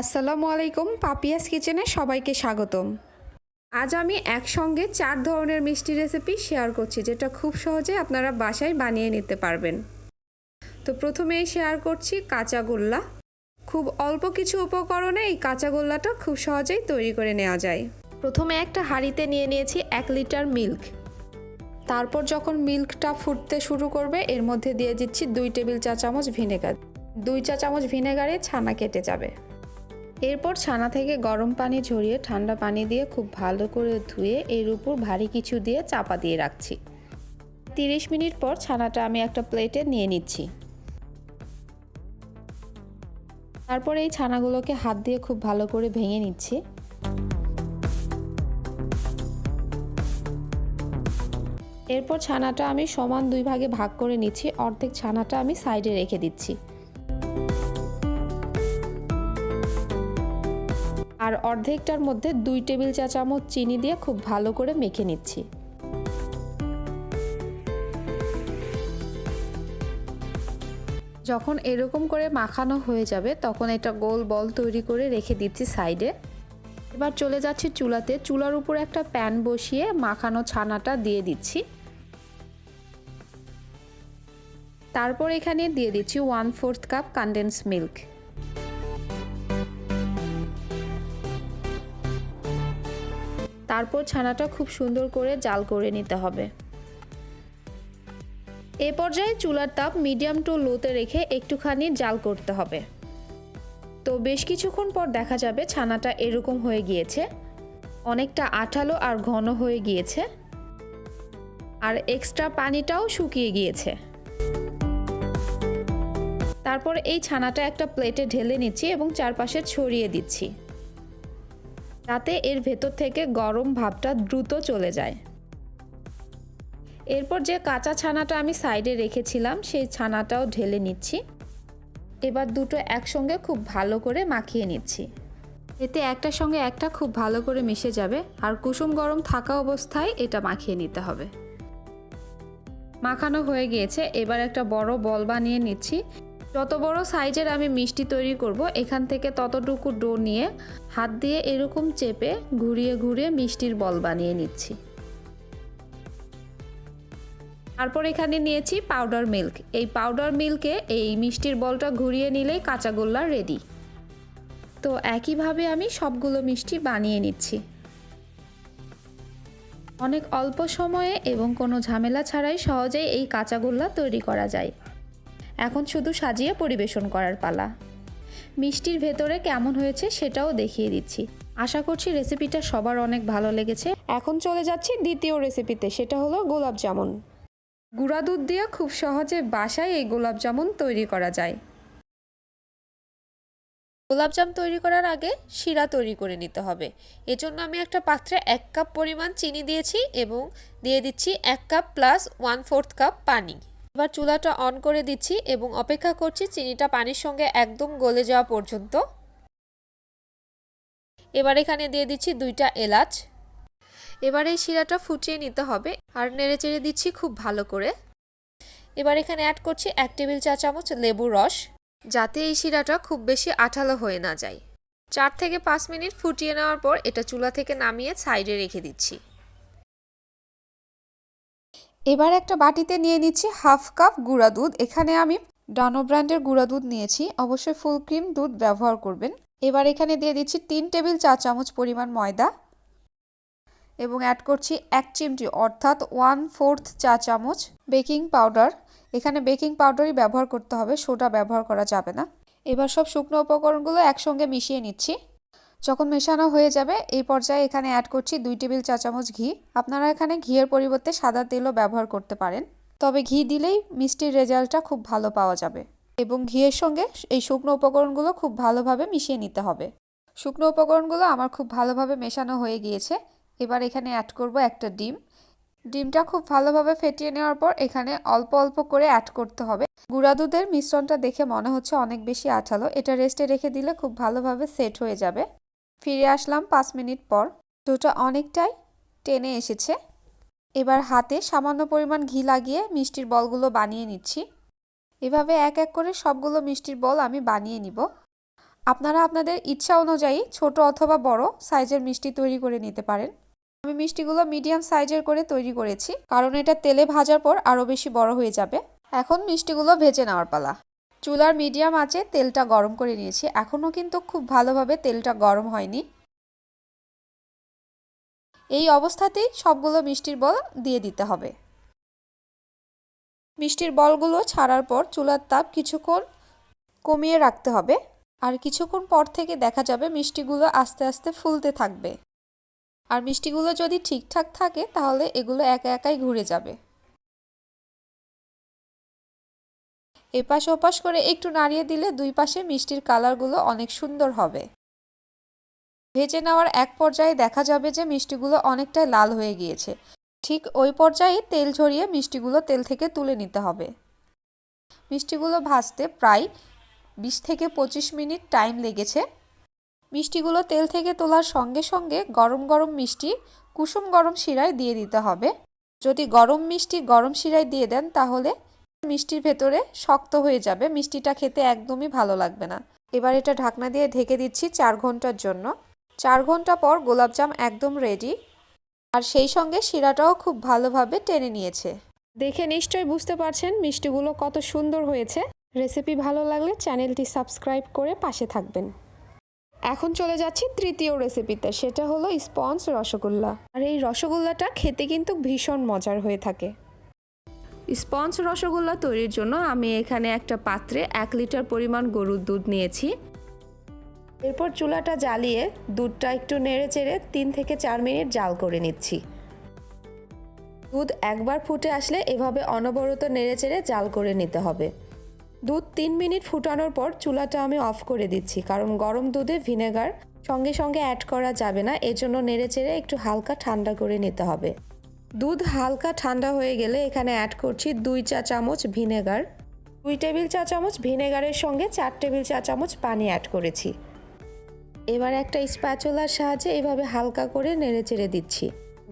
আসসালামু আলাইকুম, পাপিয়াস কিচেনে সবাইকে স্বাগতম। আজ আমি একসঙ্গে চার ধরনের মিষ্টি রেসিপি শেয়ার করছি, যেটা খুব সহজে আপনারা বাসায় বানিয়ে নিতে পারবেন। তো প্রথমেই শেয়ার করছি কাঁচাগোল্লা খুব অল্প কিছু উপকরণে এই কাঁচাগোল্লাটা খুব সহজেই তৈরি করে নেওয়া যায়। প্রথমে একটা হাঁড়িতে নিয়ে নিয়েছি এক লিটার মিল্ক। তারপর যখন মিল্কটা ফুটতে শুরু করবে, এর মধ্যে দিয়ে দিচ্ছি দুই টেবিল চা চামচ ভিনেগার। দুই চা চামচ ভিনেগারে ছানা কেটে যাবে। এরপর ছানা থেকে গরম পানি ঝরিয়ে ঠান্ডা পানি দিয়ে খুব ভালো করে ধুয়ে এর উপর ভারী কিছু দিয়ে চাপা দিয়ে রাখছি। তিরিশ মিনিট পর ছানাটা আমি একটা প্লেটে নিয়ে নিচ্ছি। তারপর এই ছানাগুলোকে হাত দিয়ে খুব ভালো করে ভেঙে নিচ্ছি। এরপর ছানাটা আমি সমান দুই ভাগে ভাগ করে নিচ্ছি। অর্ধেক ছানাটা আমি সাইডে রেখে দিচ্ছি। অর্ধেকটার মধ্যে দুই টেবিল চা চামচ চিনি দিয়ে খুব ভালো করে মেখে নিচ্ছি। যখন এরকম করে মাখানো হয়ে যাবে, তখন এটা গোল বল তৈরি করে রেখে দিচ্ছি সাইডে। এবার চলে যাচ্ছি চুলাতে। চুলার উপর একটা প্যান বসিয়ে মাখানো ছানাটা দিয়ে দিচ্ছি। তারপর এখানে দিয়ে দিচ্ছি one fourth cup condense milk তারপর ছানাটা খুব সুন্দর করে জাল করে নিতে হবে। এ পর্যায়ে চুলার তাপ মিডিয়াম টু লোতে রেখে একটুখানি জাল করতে হবে। তো বেশ কিছুক্ষণ পর দেখা যাবে ছানাটা এরকম হয়ে গিয়েছে, অনেকটা আঠালো আর ঘন হয়ে গিয়েছে, আর এক্সট্রা পানিটাও শুকিয়ে গিয়েছে। তারপর এই ছানাটা একটা প্লেটে ঢেলে নিচ্ছি এবং চারপাশে ছড়িয়ে দিচ্ছি। যাতে এর ভেতর থেকে গরম ভাবটা দ্রুত চলে যায়। এরপর যে কাঁচা ছানাটা আমি সাইডে রেখেছিলাম, সেই ছানাটাও ঢেলে নিচ্ছি। এবার দুটো একসঙ্গে খুব ভালো করে মাখিয়ে নিচ্ছি। এতে একটার সঙ্গে একটা খুব ভালো করে মিশে যাবে, আর কুসুম গরম থাকা অবস্থায় এটা মাখিয়ে নিতে হবে। মাখানো হয়ে গিয়েছে, এবার একটা বড় বল বানিয়ে নিচ্ছি। যত বড় সাইজের আমি মিষ্টি তৈরি করব, এখান থেকে ততটুকু ডো নিয়ে হাত দিয়ে এরকম চেপে ঘুরিয়ে ঘুরিয়ে মিষ্টির বল বানিয়ে নিচ্ছি। তারপর এখানে নিয়েছি পাউডার মিল্ক এই পাউডার মিল্কে এই মিষ্টির বলটা ঘুরিয়ে নিলেই কাঁচাগোল্লা রেডি তো একইভাবে আমি সবগুলো মিষ্টি বানিয়ে নিচ্ছি। অনেক অল্প সময়ে এবং কোনো ঝামেলা ছাড়াই সহজেই এই কাঁচাগোল্লা তৈরি করা যায়। এখন শুধু সাজিয়ে পরিবেশন করার পালা। মিষ্টির ভেতরে কেমন হয়েছে সেটাও দেখিয়ে দিচ্ছি। আশা করছি রেসিপিটা সবার অনেক ভালো লেগেছে। এখন চলে যাচ্ছি দ্বিতীয় রেসিপিতে, সেটা হলো গোলাপ জামুন। গুঁড়া দুধ দিয়ে খুব সহজে বাসায় এই গোলাপ জামুন তৈরি করা যায়। গোলাপজাম তৈরি করার আগে শিরা তৈরি করে নিতে হবে। এজন্য আমি একটা পাত্রে এক কাপ পরিমাণ চিনি দিয়েছি এবং দিয়ে দিচ্ছি এক cup plus one fourth cup পানি। এবার চুলাটা অন করে দিচ্ছি এবং অপেক্ষা করছি চিনিটা পানির সঙ্গে একদম গলে যাওয়া পর্যন্ত। এবার এখানে দিয়ে দিচ্ছি দুইটা এলাচ। এবার এই শিরাটা ফুটিয়ে নিতে হবে আর নেড়ে চেড়ে দিচ্ছি খুব ভালো করে। এবার এখানে অ্যাড করছি এক টেবিল চা চামচ লেবু রস, যাতে এই শিরাটা খুব বেশি আঠালো হয়ে না যায়। চার থেকে পাঁচ মিনিট ফুটিয়ে নেওয়ার পর এটা চুলা থেকে নামিয়ে সাইডে রেখে দিচ্ছি। এবার একটা বাটিতে নিয়ে নিচ্ছি হাফ কাপ গুঁড়া দুধ। এখানে আমি ডানো ব্র্যান্ডের গুঁড়া দুধ নিয়েছি। অবশ্যই ফুল ক্রিম দুধ ব্যবহার করবেন। এবার এখানে দিয়ে দিচ্ছি তিন টেবিল চা চামচ পরিমাণ ময়দা এবং অ্যাড করছি এক চিমটি, অর্থাৎ ওয়ান ফোর্থ চা চামচ বেকিং পাউডার এখানে বেকিং পাউডারই ব্যবহার করতে হবে, সোডা ব্যবহার করা যাবে না। এবার সব শুকনো উপকরণগুলো একসঙ্গে মিশিয়ে নিচ্ছি। যখন মেশানো হয়ে যাবে, এই পর্যায়ে এখানে অ্যাড করছি দুই টেবিল চা চামচ ঘি। আপনারা এখানে ঘিয়ের পরিবর্তে সাদা তেলও ব্যবহার করতে পারেন। তবে ঘি দিলেই মিষ্টির রেজাল্টটা খুব ভালো পাওয়া যাবে এবং ঘিয়ের সঙ্গে এই শুকনো উপকরণগুলো খুব ভালোভাবে মিশিয়ে নিতে হবে। শুকনো উপকরণগুলো আমার খুব ভালোভাবে মেশানো হয়ে গিয়েছে। এবার এখানে অ্যাড করব একটা ডিম। ডিমটা খুব ভালোভাবে ফেটিয়ে নেওয়ার পর এখানে অল্প অল্প করে অ্যাড করতে হবে। গুঁড়া দুধের মিশ্রণটা দেখে মনে হচ্ছে অনেক বেশি আঠালো। এটা রেস্টে রেখে দিলে খুব ভালোভাবে সেট হয়ে যাবে। ফিরে আসলাম পাঁচ মিনিট পর। ডোটা অনেকটাই টেনে এসেছে। এবার হাতে সামান্য পরিমাণ ঘি লাগিয়ে মিষ্টির বলগুলো বানিয়ে নিচ্ছি। এভাবে এক এক করে সবগুলো মিষ্টির বল আমি বানিয়ে নিব। আপনারা আপনাদের ইচ্ছা অনুযায়ী ছোট অথবা বড় সাইজের মিষ্টি তৈরি করে নিতে পারেন। আমি মিষ্টিগুলো মিডিয়াম সাইজের করে তৈরি করেছি, কারণ এটা তেলে ভাজার পর আরও বেশি বড় হয়ে যাবে। এখন মিষ্টিগুলো ভেজে নেওয়ার পালা। চুলার মিডিয়াম আছে তেলটা গরম করে নিয়েছি। এখনও কিন্তু খুব ভালোভাবে তেলটা গরম হয়নি। এই অবস্থাতেই সবগুলো মিষ্টির বল দিয়ে দিতে হবে। মিষ্টির বলগুলো ছাড়ার পর চুলার তাপ কিছুক্ষণ কমিয়ে রাখতে হবে। আর কিছুক্ষণ পর থেকে দেখা যাবে মিষ্টিগুলো আস্তে আস্তে ফুলতে থাকবে। আর মিষ্টিগুলো যদি ঠিকঠাক থাকে, তাহলে এগুলো একা একাই ঘুরে যাবে। এপাশ ওপাশ করে একটু নাড়িয়ে দিলে দুই পাশে মিষ্টির কালারগুলো অনেক সুন্দর হবে। ভেজে নেওয়ার এক পর্যায়ে দেখা যাবে যে মিষ্টিগুলো অনেকটাই লাল হয়ে গিয়েছে। ঠিক ওই পর্যায়ে তেল ঝরিয়ে মিষ্টিগুলো তেল থেকে তুলে নিতে হবে। মিষ্টিগুলো ভাজতে প্রায় বিশ থেকে পঁচিশ মিনিট টাইম লেগেছে। মিষ্টিগুলো তেল থেকে তোলার সঙ্গে সঙ্গে গরম গরম মিষ্টি, কুসুম গরম শিরায় দিয়ে দিতে হবে। যদি গরম মিষ্টি গরম শিরায় দিয়ে দেন তাহলে মিষ্টির ভেতরে শক্ত হয়ে যাবে। মিষ্টিটা খেতে একদমই ভালো লাগবে না। এবার এটা ঢাকনা দিয়ে ঢেকে দিচ্ছি চার ঘণ্টার জন্য। চার ঘণ্টা পর গোলাপজাম একদম রেডি আর সেই সঙ্গে শিরাটাও খুব ভালোভাবে টেনে নিয়েছে। দেখে নিশ্চয়ই বুঝতে পারছেন মিষ্টিগুলো কত সুন্দর হয়েছে। রেসিপি ভালো লাগলে চ্যানেলটি সাবস্ক্রাইব করে পাশে থাকবেন। এখন চলে যাচ্ছি তৃতীয় রেসিপিতে, সেটা হলো স্পঞ্জ রসগোল্লা। আর এই রসগোল্লাটা খেতে কিন্তু ভীষণ মজার হয়ে থাকে। স্পঞ্জ রসগোল্লা তৈরির জন্য আমি এখানে একটা পাত্রে এক লিটার পরিমাণ গরুর দুধ নিয়েছি। এরপর চুলাটা জ্বালিয়ে দুধটা একটু নেড়ে চেড়ে তিন থেকে চার মিনিট জাল করে নিচ্ছি। দুধ একবার ফুটে আসলে এভাবে অনবরত নেড়ে চেড়ে জাল করে নিতে হবে। দুধ তিন মিনিট ফুটানোর পর চুলাটা আমি অফ করে দিচ্ছি, কারণ গরম দুধে ভিনেগার সঙ্গে সঙ্গে অ্যাড করা যাবে না, এজন্য নেড়ে চেড়ে একটু হালকা ঠান্ডা করে নিতে হবে। দুধ হালকা ঠান্ডা হয়ে গেলে এখানে অ্যাড করছি দুই চা চামচ ভিনেগার। দুই টেবিল চা চামচ ভিনেগারের সঙ্গে চার টেবিল চা চামচ পানি অ্যাড করেছি। এবার একটা স্প্যাচুলার সাহায্যে এভাবে হালকা করে নেড়েচেড়ে দিচ্ছি।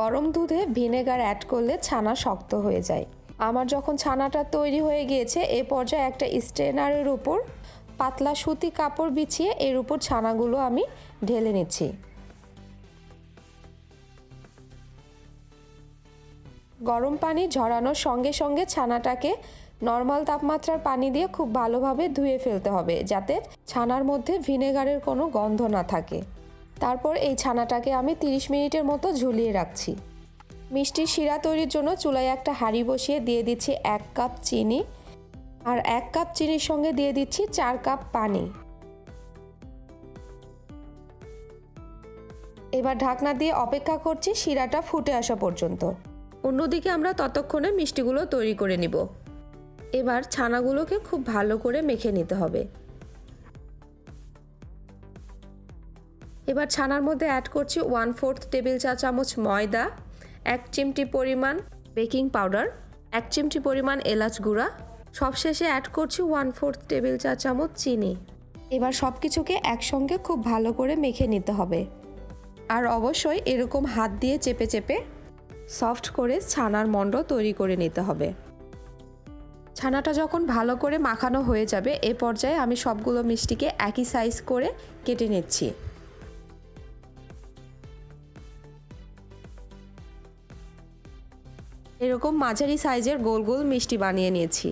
গরম দুধে ভিনেগার অ্যাড করলে ছানা শক্ত হয়ে যায়। আমার যখন ছানাটা তৈরি হয়ে গিয়েছে, এ পর্যায়ে একটা স্ট্রেনারের উপর পাতলা সুতি কাপড় বিছিয়ে এর উপর ছানাগুলো আমি ঢেলে নিচ্ছি। গরম পানি ঝরানোর সঙ্গে সঙ্গে ছানাটাকে নর্মাল তাপমাত্রার পানি দিয়ে খুব ভালোভাবে ধুয়ে ফেলতে হবে যাতে ছানার মধ্যে ভিনেগারের কোনো গন্ধ না থাকে। তারপর এই ছানাটাকে আমি 30 মিনিটের মতো ঝুলিয়ে রাখছি। মিষ্টির শিরা তৈরির জন্য চুলায় একটা হাঁড়ি বসিয়ে দিয়ে দিচ্ছি এক কাপ চিনি আর এক কাপ চিনির সঙ্গে দিয়ে দিচ্ছি চার কাপ পানি। এবার ঢাকনা দিয়ে অপেক্ষা করছি শিরাটা ফুটে আসা পর্যন্ত। অন্যদিকে আমরা ততক্ষণে মিষ্টিগুলো তৈরি করে নিব। এবার ছানাগুলোকে খুব ভালো করে মেখে নিতে হবে। এবার ছানার মধ্যে অ্যাড করছি ওয়ান ফোর্থ টেবিল চা চামচ ময়দা, এক চিমটি পরিমাণ বেকিং পাউডার এক চিমটি পরিমাণ এলাচ গুঁড়া, সবশেষে অ্যাড করছি ওয়ান ফোর্থ টেবিল চা চামচ চিনি। এবার সব কিছুকে একসঙ্গে খুব ভালো করে মেখে নিতে হবে। আর অবশ্যই এরকম হাত দিয়ে চেপে চেপে সফট করে ছানার মণ্ড তৈরি করে নিতে হবে। ছানাটা যখন ভালো করে মাখানো হয়ে যাবে, এ পর্যায়ে আমি সবগুলো মিষ্টিকে একই সাইজ করে কেটে নিচ্ছি। এরকম মাঝারি সাইজের গোল গোল মিষ্টি বানিয়ে নিয়েছি।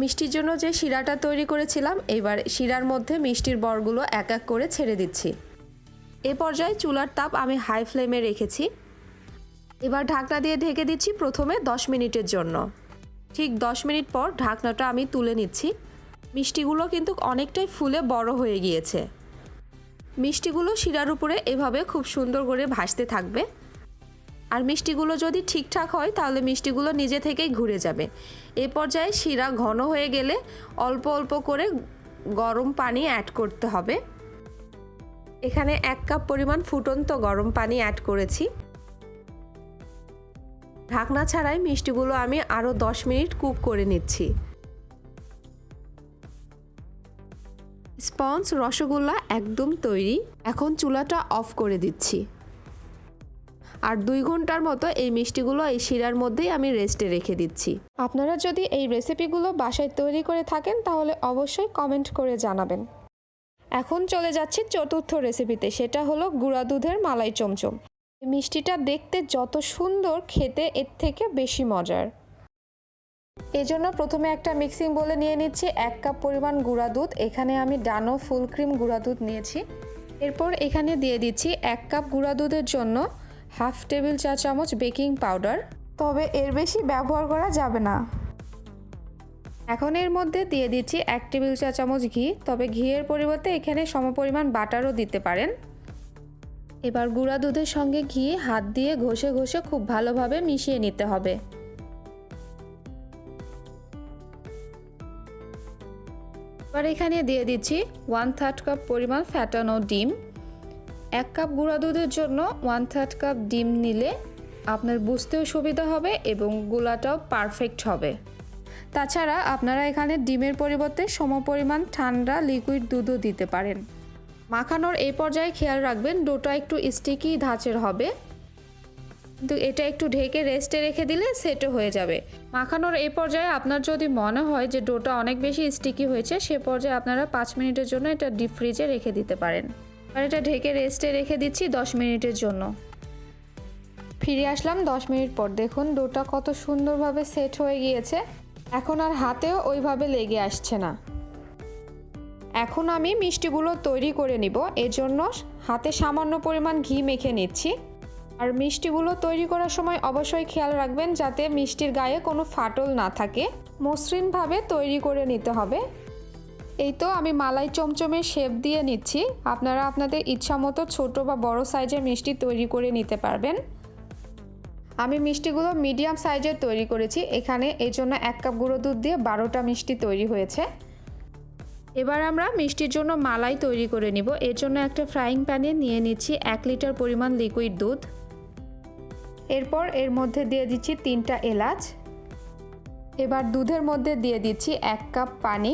মিষ্টির জন্য যে শিরাটা তৈরি করেছিলাম, এবার শিরার মধ্যে মিষ্টির বরগুলো এক এক করে ছেড়ে দিচ্ছি। এ পর্যায়ে চুলার তাপ আমি হাই ফ্লেমে রেখেছি। এবার ঢাকনা দিয়ে ঢেকে দিচ্ছি প্রথমে 10 মিনিটের জন্য। ঠিক 10 মিনিট পর ঢাকনাটা আমি তুলে নিচ্ছি। মিষ্টিগুলো কিন্তু অনেকটাই ফুলে বড় হয়ে গিয়েছে। মিষ্টিগুলো শিরার উপরে এভাবে খুব সুন্দর করে ভাসতে থাকবে। আর মিষ্টিগুলো যদি ঠিকঠাক হয়, তাহলে মিষ্টিগুলো নিজে থেকেই ঘুরে যাবে। এ পর্যায়ে শিরা ঘন হয়ে গেলে অল্প অল্প করে গরম পানি অ্যাড করতে হবে। এখানে এক কাপ পরিমাণ ফুটন্ত গরম পানি অ্যাড করেছি। ঢাকনা ছাড়াই মিষ্টিগুলো আমি আরও দশ মিনিট কুক করে নিচ্ছি। স্পঞ্জ, রসগোল্লা একদম তৈরি। এখন চুলাটা অফ করে দিচ্ছি। আর দুই ঘণ্টার মতো এই মিষ্টিগুলো এই শিরার মধ্যেই আমি রেস্টে রেখে দিচ্ছি। আপনারা যদি এই রেসিপিগুলো বাসায় তৈরি করে থাকেন, তাহলে অবশ্যই কমেন্ট করে জানাবেন। এখন চলে যাচ্ছি চতুর্থ রেসিপিতে, সেটা হলো গুঁড়া দুধের মালাই চমচম। মিষ্টিটা দেখতে যত সুন্দর, খেতে এর থেকে বেশি মজার। এজন্য প্রথমে একটা মিক্সিং বলে নিয়ে নিচ্ছি এক কাপ পরিমাণ গুঁড়া দুধ। এখানে আমি ডানো ফুল ক্রিম গুঁড়া দুধ নিয়েছি। এরপর এখানে দিয়ে দিচ্ছি এক কাপ গুঁড়া দুধের জন্য হাফ টেবিল চা চামচ বেকিং পাউডার। তবে এর বেশি ব্যবহার করা যাবে না। এখন এর মধ্যে দিয়ে দিচ্ছি এক টেবিল চা চামচ ঘি। তবে ঘিয়ের পরিবর্তে এখানে সমপরিমাণ বাটারও দিতে পারেন। এবার গুঁড়া দুধের সঙ্গে ঘি, হাত দিয়ে ঘষে ঘষে খুব ভালোভাবে মিশিয়ে নিতে হবে। এবার এখানে দিয়ে দিচ্ছি ওয়ান থার্ড কাপ পরিমাণ ফ্যাটানো ডিম। এক কাপ গুঁড়া দুধের জন্য ওয়ান থার্ড কাপ ডিম নিলে আপনার বুঝতেও সুবিধা হবে এবং গুলাটাও পারফেক্ট হবে। তাছাড়া আপনারা এখানে ডিমের পরিবর্তে সমপরিমাণ ঠান্ডা লিকুইড দুধও দিতে পারেন। মাখানোর এই পর্যায়ে খেয়াল রাখবেন, ডোটা একটু স্টিকি ধাঁচের হবে। কিন্তু এটা একটু ঢেকে রেস্টে রেখে দিলে সেটও হয়ে যাবে। মাখানোর এই পর্যায়ে আপনার যদি মনে হয় যে ডোটা অনেক বেশি স্টিকি হয়েছে, সে পর্যায়ে আপনারা পাঁচ মিনিটের জন্য এটা ডিপ ফ্রিজে রেখে দিতে পারেন। আর এটা ঢেকে রেস্টে রেখে দিচ্ছি দশ মিনিটের জন্য। ফিরে আসলাম দশ মিনিট পর। দেখুন, ডোটা কত সুন্দরভাবে সেট হয়ে গিয়েছে। এখন আর হাতেও ওইভাবে লেগে আসছে না। এখন আমি মিষ্টিগুলো তৈরি করে নিব। এজন্য হাতে সামান্য পরিমাণ ঘি মেখে নিচ্ছি। আর মিষ্টিগুলো তৈরি করার সময় অবশ্যই খেয়াল রাখবেন যাতে মিষ্টির গায়ে কোনো ফাটল না থাকে। মসৃণভাবে তৈরি করে নিতে হবে। এই তো আমি মালাই চমচমের শেপ দিয়ে নিচ্ছি। আপনারা আপনাদের ইচ্ছা মতো ছোটো বা বড় সাইজের মিষ্টি তৈরি করে নিতে পারবেন। আমি মিষ্টিগুলো মিডিয়াম সাইজের তৈরি করেছি। এখানে এই জন্য এক কাপ গুঁড়ো দুধ দিয়ে বারোটা মিষ্টি তৈরি হয়েছে। এবার আমরা মিষ্টির জন্য মালাই তৈরি করে নিব। এর জন্য একটা ফ্রাইং প্যানে নিয়ে নিচ্ছি এক লিটার পরিমাণ লিকুইড দুধ। এরপর এর মধ্যে দিয়ে দিচ্ছি তিনটা এলাচ। এবার দুধের মধ্যে দিয়ে দিচ্ছি এক কাপ পানি।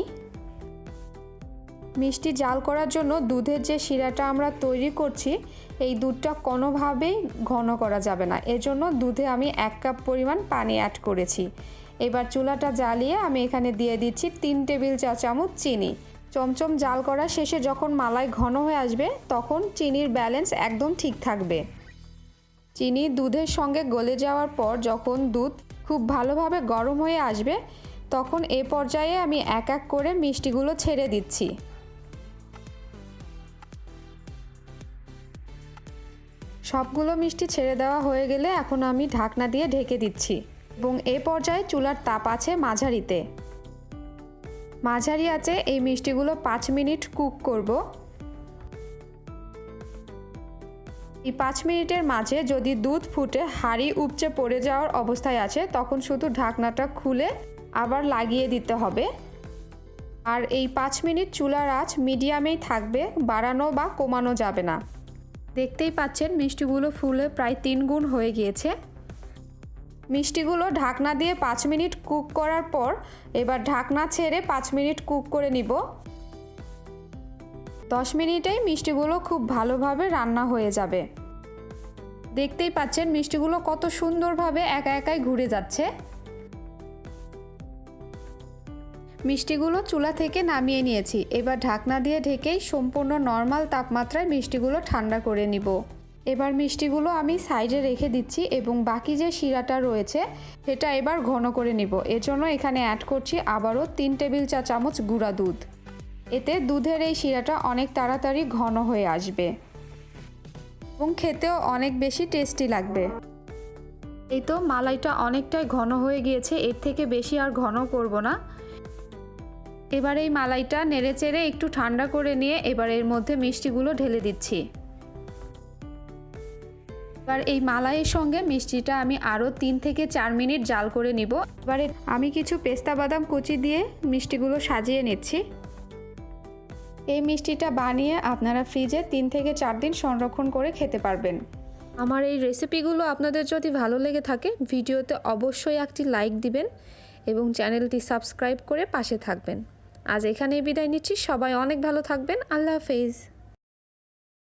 মিষ্টি জাল করার জন্য দুধের যে শিরাটা আমরা তৈরি করছি, এই দুধটা কোনোভাবেই ঘন করা যাবে না। এজন্য দুধে আমি এক কাপ পরিমাণ পানি অ্যাড করেছি। এবার চুলাটা জ্বালিয়ে আমি এখানে দিয়ে দিচ্ছি তিন টেবিল চা চামচ চিনি। চমচম জাল করা শেষে যখন মালাই ঘন হয়ে আসবে, তখন চিনির ব্যালেন্স একদম ঠিক থাকবে। চিনি দুধের সঙ্গে গলে যাওয়ার পর যখন দুধ খুব ভালোভাবে গরম হয়ে আসবে, তখন এ পর্যায়ে আমি এক এক করে মিষ্টিগুলো ছেড়ে দিচ্ছি। সবগুলো মিষ্টি ছেড়ে দেওয়া হয়ে গেলে এখন আমি ঢাকনা দিয়ে ঢেকে দিচ্ছি। এবং এ পর্যায়ে চুলার তাপ আছে মাঝারিতে। মাঝারি আছে এই মিষ্টিগুলো পাঁচ মিনিট কুক করব। এই পাঁচ মিনিটের মাঝে যদি দুধ ফুটে হাঁড়ি উপচে পড়ে যাওয়ার অবস্থায় আছে, তখন শুধু ঢাকনাটা খুলে আবার লাগিয়ে দিতে হবে। আর এই পাঁচ মিনিট চুলার আঁচ মিডিয়ামেই থাকবে, বাড়ানো বা কমানো যাবে না। দেখতেই পাচ্ছেন মিষ্টিগুলো ফুলে প্রায় তিন গুণ হয়ে গিয়েছে। মিষ্টিগুলো ঢাকনা দিয়ে পাঁচ মিনিট কুক করার পর এবার ঢাকনা ছেড়ে পাঁচ মিনিট কুক করে নিব। দশ মিনিটেই মিষ্টিগুলো খুব ভালোভাবে রান্না হয়ে যাবে। দেখতেই পাচ্ছেন মিষ্টিগুলো কত সুন্দরভাবে একা একাই ঘুরে যাচ্ছে। মিষ্টিগুলো চুলা থেকে নামিয়ে নিয়েছি। এবার ঢাকনা দিয়ে ঢেকেই সম্পূর্ণ নর্মাল তাপমাত্রায় মিষ্টিগুলো ঠান্ডা করে নিব। এবার মিষ্টিগুলো আমি সাইডে রেখে দিচ্ছি এবং বাকি যে শিরাটা রয়েছে, সেটা এবার ঘন করে নিব। এজন্য এখানে অ্যাড করছি আবারও তিন টেবিল চা চামচ গুঁড়া দুধ। এতে দুধের এই শিরাটা অনেক তাড়াতাড়ি ঘন হয়ে আসবে। এবং খেতেও অনেক বেশি টেস্টি লাগবে। এই তো মালাইটা অনেকটাই ঘন হয়ে গিয়েছে, এর থেকে বেশি আর ঘন করব না। এবার এই মালাইটা নেড়ে চেড়ে একটু ঠান্ডা করে নিয়ে এবার এর মধ্যে মিষ্টিগুলো ঢেলে দিচ্ছি। এবার এই মালাইয়ের সঙ্গে মিষ্টিটা আমি আরও তিন থেকে চার মিনিট জাল করে নিব। এবারে আমি কিছু পেস্তা বাদাম কুচি দিয়ে মিষ্টিগুলো সাজিয়ে নিচ্ছি। এই মিষ্টিটা বানিয়ে আপনারা ফ্রিজে তিন থেকে চার দিন সংরক্ষণ করে খেতে পারবেন। আমার এই রেসিপিগুলো আপনাদের যদি ভালো লেগে থাকে, ভিডিওতে অবশ্যই একটি লাইক দিবেন এবং চ্যানেলটি সাবস্ক্রাইব করে পাশে থাকবেন। আজ এখানেই বিদায় নিচ্ছি। সবাই অনেক ভালো থাকবেন। আল্লাহ হাফেজ।